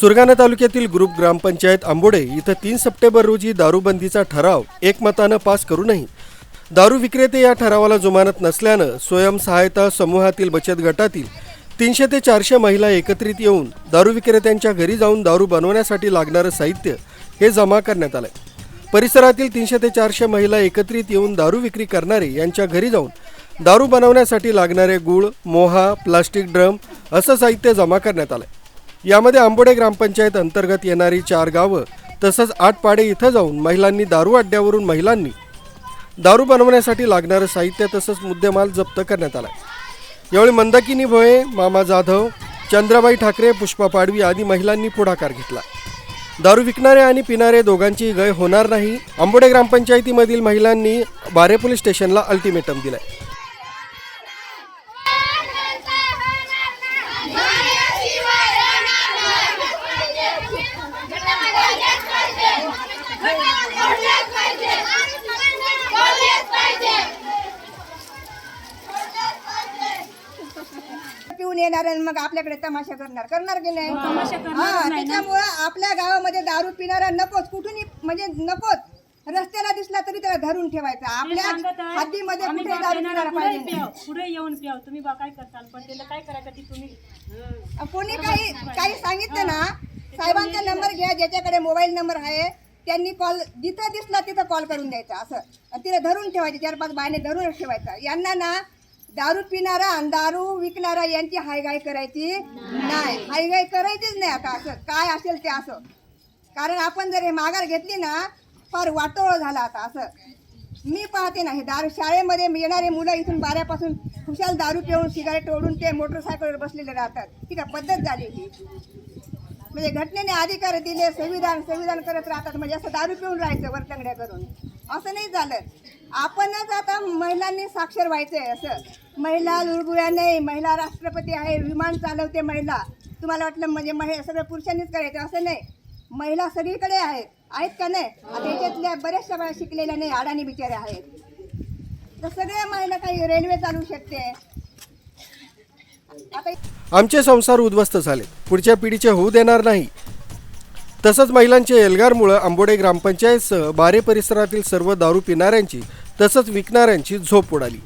सुरगाणा तालुक्यातील ग्रुप ग्रामपंचायत आंबोडे इथं तीन सप्टेंबर रोजी दारूबंदीचा ठराव एकमतानं पास करूनही दारू विक्रेते या ठरावाला जुमानत नसल्यानं स्वयंसहायता समूहातील बचत गटातील तीनशे ते चारशे महिला एकत्रित येऊन दारू विक्रेत्यांच्या घरी जाऊन दारू बनवण्यासाठी लागणारं साहित्य हे जमा करण्यात आलंय. परिसरातील तीनशे ते चारशे महिला एकत्रित येऊन दारू विक्री करणारे यांच्या घरी जाऊन दारू बनवण्यासाठी लागणारे गुळ मोहा प्लास्टिक ड्रम असं साहित्य जमा करण्यात आलंय. यामध्ये आंबोडे ग्रामपंचायत अंतर्गत येणारी चार गावं तसंच आटपाडे इथं जाऊन महिलांनी दारू अड्ड्यावरून महिलांनी दारू बनवण्यासाठी लागणारं साहित्य तसंच मुद्देमाल जप्त करण्यात आला यावेळी मंदाकिनी भोये मामा जाधव चंद्राबाई ठाकरे पुष्पा पाडवी आदी महिलांनी पुढाकार घेतला. दारू विकणारे आणि पिणारे दोघांची गय होणार नाही. आंबोडे ग्रामपंचायतीमधील महिलांनी बारे पोलीस स्टेशनला अल्टिमेटम दिलाय. पिऊन येणार आणि मग आपल्याकडे तमाशा करणार. करणार की नाही? हा त्याच्यामुळं आपल्या गावामध्ये दारू पिणारा नकोच कुठूनही म्हणजे नकोच. रस्त्याला दिसला तरी त्याला धरून ठेवायचा. आपल्या हद्दीमध्ये कुठे दारू पिणारा पाहिजे नाही. पुढे येऊन प्याव तुम्ही बा काय करताल? पण त्याला काय करायचं ती तुम्ही? कोणी काही काही सांगितलं ना? साहेबांचा नंबर घ्या ज्याच्याकडे मोबाईल नंबर आहे त्यांनी कॉल जिथं दिसला तिथं कॉल करून द्यायचा असं. आणि तिला धरून ठेवायचे चार पाच बायने धरूनच ठेवायचं. यांना ना दारू पिणारा आणि दारू विकणारा यांची हायगाय करायची नाही. हायगाय करायचीच नाही आता असं. काय असेल ते असं. कारण आपण जर हे माघार घेतली ना फार वाटोळ झाला आता असं. मी पाहते ना हे दारू शाळेमध्ये येणारे मुलं इथून बाऱ्यापासून खुशाल दारू पिऊन सिगारेट ओढून ते मोटरसायकलवर बसलेले राहतात. ठीक आहे पद्धत झाली ही. म्हणजे घटनेने अधिकार दिले संविधान संविधान करत राहतात. म्हणजे असं दारू पिऊन राहायचं वरतंगड्या करून. असं नाही झालं. आपणच आता महिलांनी साक्षर व्हायचं आहे असं. महिला लुळबुळ्या नाही महिला राष्ट्रपती आहे विमान चालवते महिला. तुम्हाला वाटलं म्हणजे महि सगळं पुरुषांनीच करायचं असं नाही. महिला सगळीकडे आहेत आहेत का नाही? आता याच्यातल्या बऱ्याचशा बाया शिकलेल्या नाही अडाणी बिचाऱ्या आहेत. तर सगळ्या महिला काही रेल्वे चालू शकते. आमचे संसार उद्ध्वस्त झाले. पुढच्या पिढीचे होऊ देणार नाही. तसंच महिलांच्या एल्गारमुळं आंबोडे ग्रामपंचायतसह बारे परिसरातील सर्व दारू पिणाऱ्यांची तसंच विकणाऱ्यांची झोप उडाली.